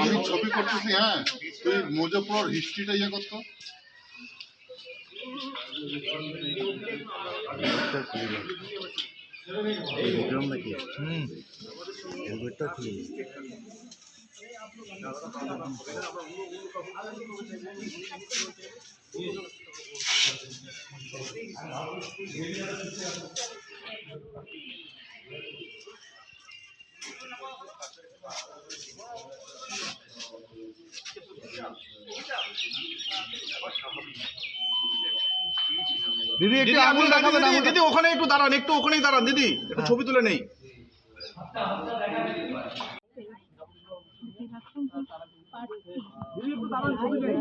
আমি ছবি করতেছি হ্যাঁ। তুই মুজফর হিস্ট্রিটা ইয়ে করতো। দিদি একটু আঙুল দেখাবেন দিদি দিদি ওখানে একটু দাঁড়ান একটু ওখানেই দাঁড়ান দিদি একটু ছবি তুলে নেই। দিদি একটু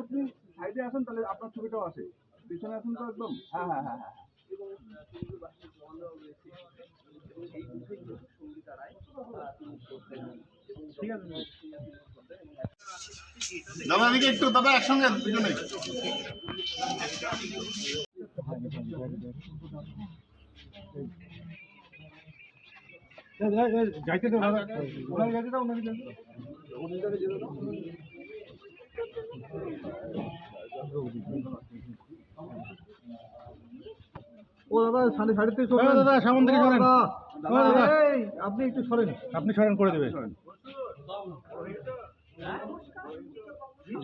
আপনি সাইডে আসেন তাহলে আপনার ছবিটাও আসে পিছনে আসুন তো একদম। হ্যাঁ হ্যাঁ হ্যাঁ হ্যাঁ। দাদা এদিকে একটু দাদা একসঙ্গে দুজনে যাইতে দাও দাদা ওনাকে যাইতে দাও ওনাকে যাইতে দাও ও দাদা সাড়ে সাড়ে তেইশ দাদা সামন থেকে সরেন দাদা আপনি একটু সরেন। আপনি সরেন করে দেবে।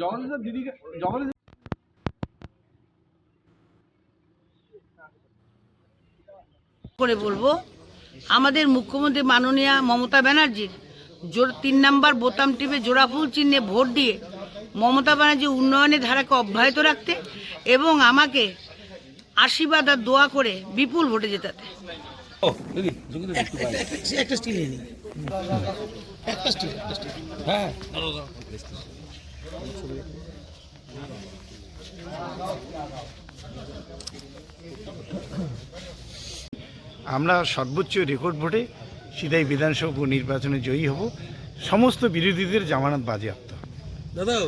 জগদীশ দিদিকে জগদীশ করে বলব আমাদের মুখ্যমন্ত্রী মাননীয়া মমতা ব্যানার্জির জোর তিন নাম্বার বোতাম টিপে জোড়াফুল চিহ্নে ভোট দিয়ে মমতা ব্যানার্জি উন্নয়নের ধারাকে অব্যাহত রাখতে এবং আমাকে আশীর্বাদ আর দোয়া করে বিপুল ভোটে জেতাতে। আমরা সর্বোচ্চ রেকর্ড ভোটে সিধাই বিধানসভা নির্বাচনে জয়ী হব। সমস্ত বিরোধীদের জামানত বাজেয়াপ্ত। দাদা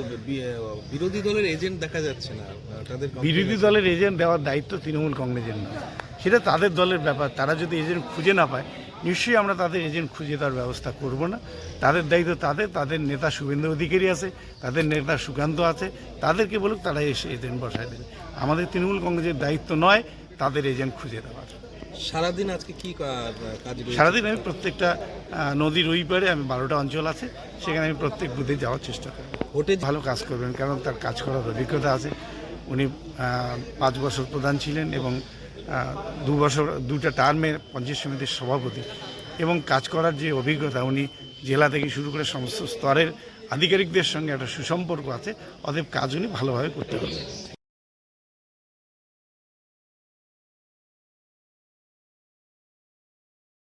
বিরোধী দলের এজেন্ট দেখা যাচ্ছে না। তাদের বিরোধী দলের এজেন্ট দেওয়ার দায়িত্ব তৃণমূল কংগ্রেসের নয়। সেটা তাদের দলের ব্যাপার। তারা যদি এজেন্ট খুঁজে না পায় নিশ্চয়ই আমরা তাদের এজেন্ট খুঁজে দেওয়ার ব্যবস্থা করব না। তাদের দায়িত্ব তাদের। তাদের নেতা শুভেন্দু অধিকারী আছে তাদের নেতা সুকান্ত আছে। তাদেরকে বলুক তারা এসে এজেন্ট বসায় দেবে। আমাদের তৃণমূল কংগ্রেসের দায়িত্ব নয় তাদের এজেন্ট খুঁজে দেওয়ার। সারাদিন আজকে কি কাজ সারাদিন আমি প্রত্যেকটা নদীর ওই পারে আমি বারোটা অঞ্চল আছে সেখানে আমি প্রত্যেক বুধে যাওয়ার চেষ্টা করি। ভোটে ভালো কাজ করবেন কারণ তার কাজ করার অভিজ্ঞতা আছে। উনি পাঁচ বছর প্রধান ছিলেন এবং দু বছর দুটা টার্মে পঞ্চায়েত সমিতির সভাপতি। এবং কাজ করার যে অভিজ্ঞতা উনি জেলা থেকে শুরু করে সমস্ত স্তরের আধিকারিকদের সঙ্গে একটা সুসম্পর্ক আছে। অতএব কাজ উনি ভালোভাবে করতে পারবেন।